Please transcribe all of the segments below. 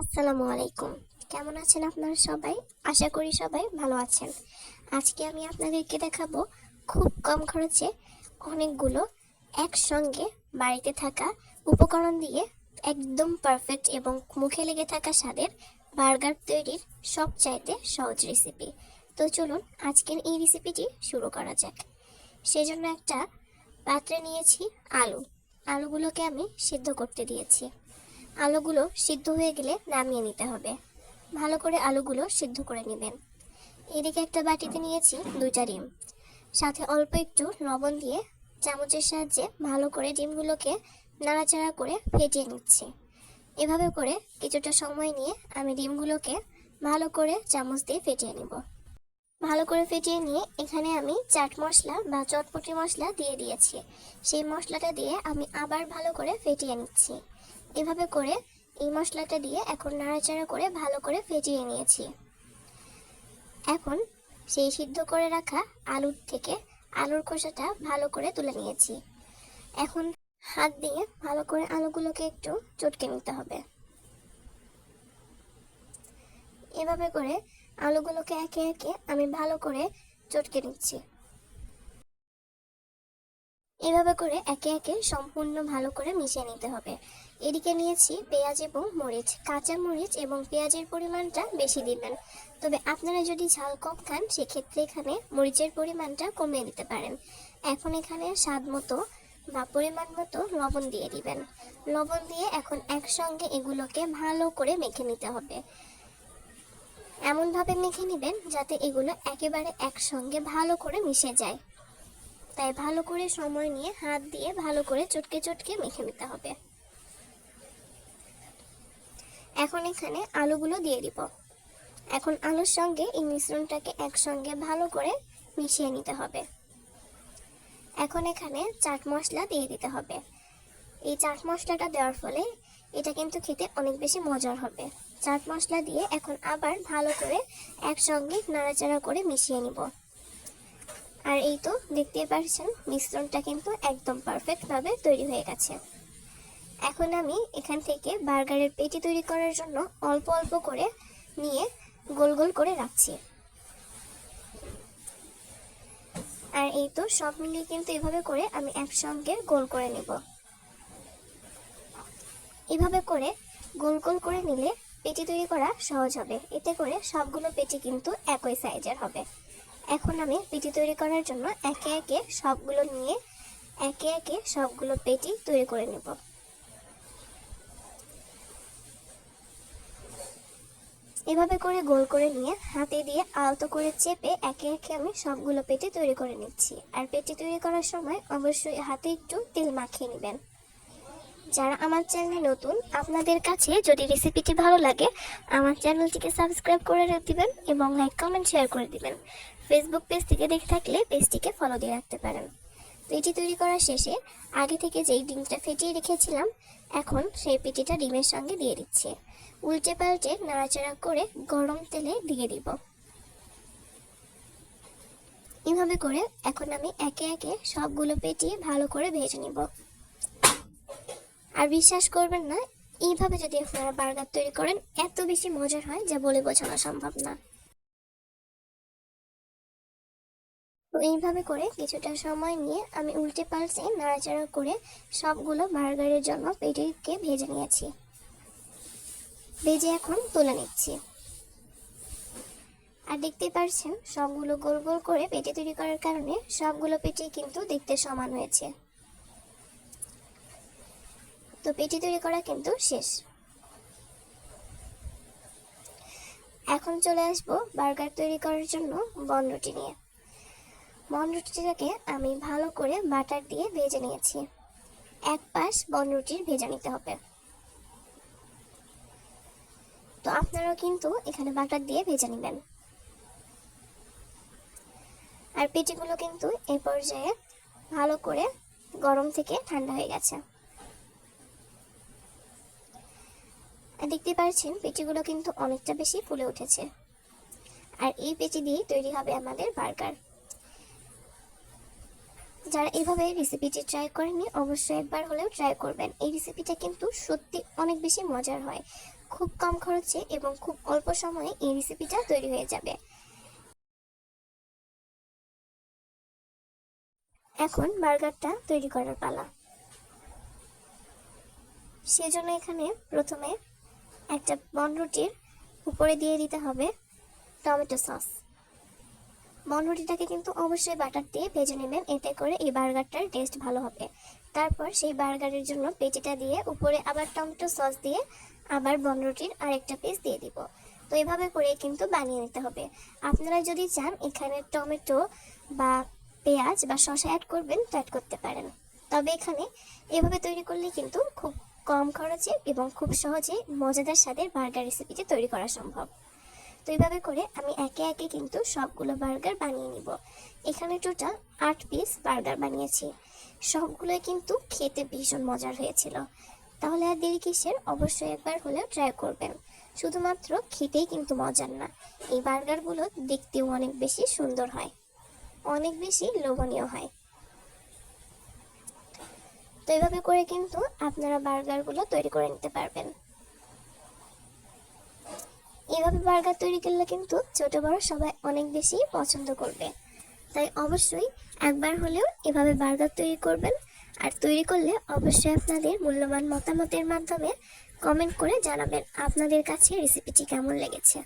আসসালামু আলাইকুম। কেমন আছেন আপনারা সবাই? আশা করি সবাই ভালো আছেন। আজকে আমি আপনাদেরকে দেখাবো খুব কম খরচে অনেকগুলো একসঙ্গে বাড়িতে থাকা উপকরণ দিয়ে একদম পারফেক্ট এবং মুখে লেগে থাকা স্বাদের বার্গার তৈরির সবচাইতে সহজ রেসিপি তো চলুন আজকের এই রেসিপিটি শুরু করা যাক। সেজন্য একটা পাত্রে নিয়েছি আলু। আলুগুলোকে আমি সিদ্ধ করতে দিয়েছি। আলুগুলো সিদ্ধ হয়ে গেলে নামিয়ে নিতে হবে। ভালো করে আলুগুলো সিদ্ধ করে নেবেন। এদিকে একটা বাটিতে নিয়েছি দুইটা ডিম। সাথে অল্প একটু লবণ দিয়ে চামচের সাহায্যে ভালো করে ডিমগুলোকে নাড়াচাড়া করে ফেটিয়ে নিচ্ছি। এভাবে করে কিছুটা সময় নিয়ে আমি ডিমগুলোকে ভালো করে চামচ দিয়ে ফেটিয়ে নিব। ভালো করে ফেটিয়ে নিয়ে এখানে আমি চাট মশলা বা চটপটি মশলা দিয়ে দিয়েছি। সেই মশলাটা দিয়ে আমি আবার ভালো করে ফেটিয়ে নিচ্ছি। এভাবে করে এই মশলাটা দিয়ে এখন নাড়াচাড়া করে ভালো করে ফেটিয়ে নিয়েছি। এখন সেই সিদ্ধ করে রাখা আলুর থেকে আলুর খোসাটা ভালো করে তুলে নিয়েছি। এখন হাত দিয়ে ভালো করে আলুগুলোকে একটু চটকে নিতে হবে। এভাবে করে আলুগুলোকে একে একে আমি ভালো করে চটকে নিচ্ছি। এভাবে করে একে একে সম্পূর্ণ ভালো করে মিশিয়ে নিতে হবে। এদিকে নিয়েছি পেঁয়াজ এবং মরিচ। কাঁচা মরিচ এবং পেঁয়াজের পরিমাণটা বেশি দিবেন। তবে আপনারা যদি ঝাল কম খান, সেক্ষেত্রে এখানে মরিচের পরিমাণটা কমিয়ে দিতে পারেন। এখন এখানে স্বাদ মতো বা পরিমাণ মতো লবণ দিয়ে দিবেন। লবণ দিয়ে এখন একসঙ্গে এগুলোকে ভালো করে মেখে নিতে হবে। এমনভাবে মেখে নেবেন যাতে এগুলো একেবারে একসঙ্গে ভালো করে মিশে যায়। তাই ভালো করে সময় নিয়ে হাত দিয়ে ভালো করে চটকে চটকে মেখে নিতে হবে। এখন এখানে আলুগুলো দিয়ে দিব। এখন আলুর সঙ্গে এই মিশ্রণটাকে একসঙ্গে ভালো করে মিশিয়ে নিতে হবে। এখন এখানে চাট মশলা দিয়ে দিতে হবে। এই চাট মশলাটা দেওয়ার ফলে এটা কিন্তু খেতে অনেক বেশি মজার হবে। চাট মশলা দিয়ে এখন আবার ভালো করে একসঙ্গে নাড়াচাড়া করে মিশিয়ে নিব। আর এই তো দেখতেই পাচ্ছেন মিশ্রণটা কিন্তু একদম পারফেক্ট ভাবে তৈরি হয়ে গেছে। এখন আমি এখান থেকে বার্গারের পেটি তৈরি করার জন্য অল্প অল্প করে নিয়ে গোল গোল করে রাখছি। আর এই তো সব মিলিয়ে কিন্তু এভাবে করে আমি একসঙ্গে গোল করে নেব। এভাবে করে গোল গোল করে নিলে পেটি তৈরি করা সহজ হবে। এতে করে সবগুলো পেটি কিন্তু একই সাইজের হবে। এখন আমি পেটি তৈরি করার জন্য একে একে সবগুলো নিয়ে একে একে সবগুলো পেটি তৈরি করে নেব। এভাবে করে গোল করে নিয়ে হাতে দিয়ে আলতো করে চেপে একে একে আমি সবগুলো পেটি তৈরি করে নিচ্ছি। আর পেটি তৈরি করার সময় অবশ্যই হাতে একটু তেল মাখিয়ে নেবেন। যারা আমার চ্যানেলে নতুন, আপনাদের কাছে যদি রেসিপিটি ভালো লাগে, আমার চ্যানেলটিকে সাবস্ক্রাইব করে দিবেন এবং লাইক, কমেন্ট, শেয়ার করে দিবেন। ফেসবুক পেজ থেকে দেখে থাকলে পেজটিকে ফলো দিয়ে রাখতে পারেন। পেটি তৈরি করার শেষে আগে থেকে যেই ডিমটা ফেটিয়ে রেখেছিলাম, এখন সেই পেটিটা ডিমের সঙ্গে দিয়ে দিচ্ছি। উল্টে পাল্টে নাড়াচাড়া করে গরম তেলে দিয়ে দিব। এভাবে করে এখন আমি একে একে সবগুলো পেটি ভালো করে ভেজে নিব। আর বিশ্বাস করবেন না, এইভাবে যদি আপনারা বার্গার তৈরি করেন, এত বেশি মজার হয় যা বলে বোঝানো সম্ভব না। এইভাবে করে কিছুটা সময় নিয়ে আমি উল্টে পাল্টে নাড়াচাড়া করে সবগুলো বার্গারের জন্য পেটিকে ভেজে নিয়েছি। ভেজে এখন তুলে নিচ্ছি। আর দেখতেই পারছেন, সবগুলো গোল গোল করে পেটি তৈরি করার কারণে সবগুলো পেটি কিন্তু দেখতে সমান হয়েছে। তো পেটি তৈরি করা কিন্তু শেষ। এখন চলে আসব বার্গার তৈরি করার জন্য বনরুটি নিয়ে। বনরুটিটাকে আমি ভালো করে বাটার দিয়ে ভেজে নিয়েছি। এক পাশ বনরুটির ভেজে নিতে হবে। তো আপনারাও কিন্তু এখানে বাটার দিয়ে ভেজে নেবেন। আর পেটিগুলো কিন্তু এ পর্যায়ে ভালো করে গরম থেকে ঠান্ডা হয়ে গেছে। দেখতে পাচ্ছেন পেটিগুলো কিন্তু অনেকটা বেশি ফুলে উঠেছে। আর এই পেটি দিয়ে তৈরি হবে আমাদের বার্গার। যারা এভাবে রেসিপিটি ট্রাই করেননি, অবশ্যই একবার হলেও ট্রাই করবেন। এই রেসিপিটা কিন্তু সত্যি অনেক বেশি মজার হয়। খুব কম খরচে এবং খুব অল্প সময়ে এই রেসিপিটা তৈরি হয়ে যাবে। এখন বার্গারটা তৈরি করার পালা। সেজন্য এখানে প্রথমে একটা বনরুটির উপরে দিয়ে দিতে হবে টমেটো সস। বনরুটিটাকে কিন্তু অবশ্যই বাটার দিয়ে ভেজে নেবেন। এতে করে এই বার্গারটার টেস্ট ভালো হবে। তারপর সেই বার্গারের জন্য পেটিটা দিয়ে উপরে আবার টমেটো সস দিয়ে আবার বনরুটির আরেকটা পিস দিয়ে দিব। তো এভাবে করে কিন্তু বানিয়ে নিতে হবে। আপনারা যদি চান এখানে টমেটো বা পেঁয়াজ বা শসা অ্যাড করবেন, তো অ্যাড করতে পারেন। তবে এখানে এভাবে তৈরি করলে কিন্তু খুব কম খরচে এবং খুব সহজে মজাদার স্বাদের বার্গার রেসিপিটি তৈরি করা সম্ভব। তো এইভাবে করে আমি একে একে কিন্তু সবগুলো বার্গার বানিয়ে নিব। এখানে টোটাল আট পিস বার্গার বানিয়েছি। সবগুলোই কিন্তু খেতে ভীষণ মজার হয়েছিল। তাহলে আর দেরি কিসের? অবশ্যই একবার হলেও ট্রাই করবেন। শুধুমাত্র খেতেই কিন্তু মজার না, এই বার্গারগুলো দেখতেও অনেক বেশি সুন্দর হয়। অনেক বেশি লোভনীয় হয়। তো এইভাবে করে কিন্তু আপনারা বার্গারগুলো তৈরি করে নিতে পারবেন। এভাবে বার্গার তৈরি করলে কিন্তু ছোট বড় সবাই অনেক বেশি পছন্দ করবে। তাই অবশ্যই একবার হলেও এভাবে বার্গার তৈরি করবেন। আর তৈরি করলে অবশ্যই আপনাদের মূল্যবান মতামতের মাধ্যমে কমেন্ট করে জানাবেন আপনাদের কাছে রেসিপিটি কেমন লেগেছে।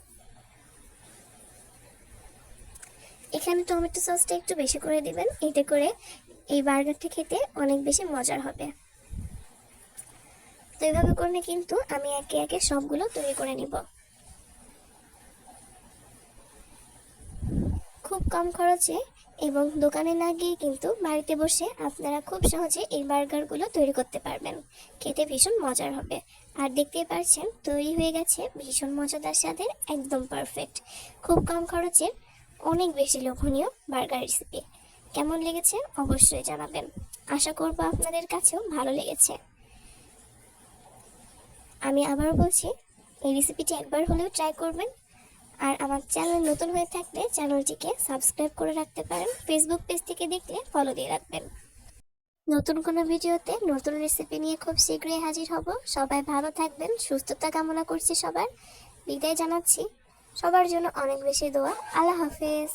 এখানে টমেটো সসটা একটু বেশি করে দিবেন, এতে করে এই বার্গারটা খেতে অনেক বেশি মজার হবে। তো এইভাবে করলে কিন্তু আমি একে একে সবগুলো তৈরি করে নিব। খুব কম খরচে এবং দোকানে না গিয়ে কিন্তু বাড়িতে বসে আপনারা খুব সহজে এই বার্গারগুলো তৈরি করতে পারবেন। খেতে ভীষণ মজার হবে। আর দেখতেই পারছেন, তৈরি হয়ে গেছে ভীষণ মজাদার স্বাদের একদম পারফেক্ট খুব কম খরচে অনেক বেশি লোভনীয় বার্গার রেসিপি কেমন লেগেছে অবশ্যই জানাবেন। আশা করব আপনাদের কাছেও ভালো লেগেছে। আমি আবারও বলছি, এই রেসিপিটি একবার হলেও ট্রাই করবেন। আর আমার চ্যানেল নতুন হয়ে থাকলে চ্যানেলটিকে সাবস্ক্রাইব করে রাখতে পারেন। ফেসবুক পেজ থেকে দেখলে ফলো দিয়ে রাখবেন। নতুন কোনো ভিডিওতে নতুন রেসিপি নিয়ে খুব শীঘ্রই হাজির হব। সবাই ভালো থাকবেন, সুস্থতা কামনা করছি সবার। বিদায় জানাচ্ছি। সবার জন্য অনেক বেশি দোয়া। আল্লাহ হাফেজ।